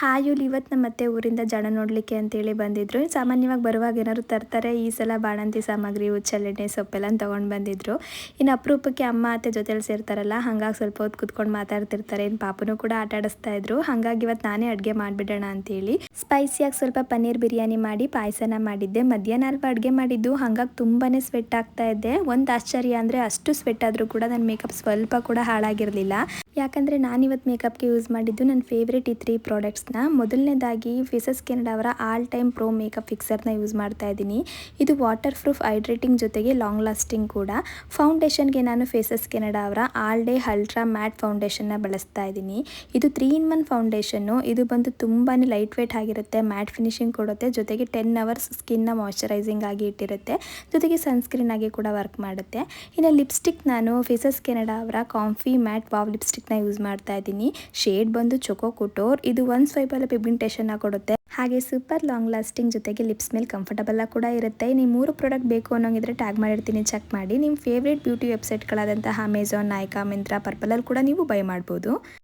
ಹಾಯುಲ್ ಇವತ್ತು ನಮ್ಮ ಮತ್ತೆ ಊರಿಂದ ಜನ ನೋಡಲಿಕ್ಕೆ ಅಂತೇಳಿ ಬಂದಿದ್ರು. ಸಾಮಾನ್ಯವಾಗಿ ಬರುವಾಗ ಏನಾದ್ರು ತರ್ತಾರೆ, ಈ ಸಲ ಬಾಣಂತಿ ಸಾಮಗ್ರಿ, ಉಚ್ಚಲೆಣ್ಣೆ, ಸೊಪ್ಪೆಲ್ಲ ತೊಗೊಂಡು ಬಂದಿದ್ರು. ಇನ್ನು ಅಪರೂಪಕ್ಕೆ ಅಮ್ಮ, ಅತ್ತೆ ಜೊತೆಲಿ ಸೇರ್ತಾರಲ್ಲ, ಹಾಗಾಗಿ ಸ್ವಲ್ಪ ಹೊತ್ತು ಕುತ್ಕೊಂಡು ಮಾತಾಡ್ತಿರ್ತಾರೆ. ಇನ್ನು ಪಾಪನೂ ಕೂಡ ಆಟ ಆಡಿಸ್ತಾ ಇದ್ರು. ಹಾಗಾಗಿ ಇವತ್ತು ನಾನೇ ಅಡುಗೆ ಮಾಡಿಬಿಡೋಣ ಅಂತೇಳಿ. ಸ್ಪೈಸಿಯಾಗಿ ಸ್ವಲ್ಪ ಪನ್ನೀರ್ ಬಿರಿಯಾನಿ ಮಾಡಿ, ಪಾಯಸನ ಮಾಡಿದ್ದೆ. ಮಧ್ಯಾಹ್ನ ಅಲ್ಪ ಅಡುಗೆ ಮಾಡಿದ್ದು. ಹಾಗಾಗಿ ತುಂಬಾ ಸ್ವೆಟ್ ಆಗ್ತಾ ಇದ್ದೆ. ಒಂದು ಆಶ್ಚರ್ಯ ಅಂದರೆ ಅಷ್ಟು ಸ್ವೆಟ್ ಆದರೂ ಕೂಡ ನನ್ನ ಮೇಕಪ್ ಸ್ವಲ್ಪ ಕೂಡ ಹಾಳಾಗಿರಲಿಲ್ಲ. ಯಾಕಂದರೆ ನಾನಿವತ್ತು ಮೇಕಪ್ಗೆ ಯೂಸ್ ಮಾಡಿದ್ದು ನನ್ನ ಫೇವ್ರೆಟ್ ಈ ತ್ರೀ ಪ್ರಾಡಕ್ಟ್ಸ್ನ ಮೊದಲನೇದಾಗಿ ಫೇಸಸ್ ಕೆನಡಾ ಅವರ ಆಲ್ ಟೈಮ್ ಪ್ರೋ ಮೇಕಪ್ ಫಿಕ್ಸರ್ನ ಯೂಸ್ ಮಾಡ್ತಾ ಇದ್ದೀನಿ. ಇದು ವಾಟರ್ ಪ್ರೂಫ್ ಹೈಡ್ರೇಟಿಂಗ್ ಜೊತೆಗೆ ಲಾಂಗ್ ಲಾಸ್ಟಿಂಗ್ ಕೂಡ. ಫೌಂಡೇಶನ್ಗೆ ನಾನು ಫೇಸಸ್ ಕೆನಡಾ ಅವರ ಆಲ್ ಡೇ ಅಲ್ಟ್ರಾ ಮ್ಯಾಟ್ ಫೌಂಡೇಶನ್ನ ಬಳಸ್ತಾ ಇದ್ದೀನಿ. ಇದು ತ್ರೀ ಇನ್ ಒನ್ ಫೌಂಡೇಶನ್ನು ಇದು ಬಂದು ತುಂಬಾ ಲೈಟ್ ವೇಟ್ ಆಗಿರುತ್ತೆ ಮ್ಯಾಟ್ ಫಿನಿಶಿಂಗ್ ಕೊಡುತ್ತೆ, ಜೊತೆಗೆ ಟೆನ್ ಅವರ್ಸ್ ಸ್ಕಿನ್ನ ಮಾಯಶ್ಚರೈಸಿಂಗ್ ಆಗಿ ಇಟ್ಟಿರುತ್ತೆ, ಜೊತೆಗೆ ಸನ್ಸ್ಕ್ರೀನ್ ಆಗಿ ಕೂಡ ವರ್ಕ್ ಮಾಡುತ್ತೆ. ಇನ್ನು ಲಿಪ್ಸ್ಟಿಕ್ ನಾನು ಫೇಸಸ್ ಕೆನಡಾ ಅವರ ಕಾಂಫಿ ಮ್ಯಾಟ್ ವಾವ್ ಲಿಪ್ಸ್ಟಿಕ್ನ ಯೂಸ್ ಮಾಡ್ತಾ ಇದ್ದೀನಿ. ಶೇಡ್ ಬಂದು ಚೊಕೋ ಕುಟೋರ್ ಇದು ಒನ್ ಸ್ವೈಪಲ್ಲಿ ಪಿಗ್ಮೆಂಟೇಷನ್ನ ಕೊಡುತ್ತೆ. ಹಾಗೆ ಸೂಪರ್ ಲಾಂಗ್ ಲಾಸ್ಟಿಂಗ್ ಜೊತೆಗೆ ಲಿಪ್ಸ್ ಮೇಲೆ ಕಂಫರ್ಟಬಲ್ ಕೂಡ ಇರುತ್ತೆ. ನೀವು ಮೂರು ಪ್ರಾಡಕ್ಟ್ ಬೇಕು ಅನ್ನೋಂಗಿದ್ರೆ ಟ್ಯಾಗ್ ಮಾಡಿರ್ತೀನಿ ಚೆಕ್ ಮಾಡಿ. ನಿಮ್ಮ ಫೇವ್ರೇಟ್ ಬ್ಯೂಟಿ ವೆಬ್ಸೈಟ್ಗಳಾದಂತಹ ಅಮೆಝಾನ್ ನಾಯ್ಕಾ ಮಿಂತ್ರಾ ಪರ್ಪಲಲ್ಲಿ ಕೂಡ ನೀವು ಬೈ ಮಾಡ್ಬೋದು.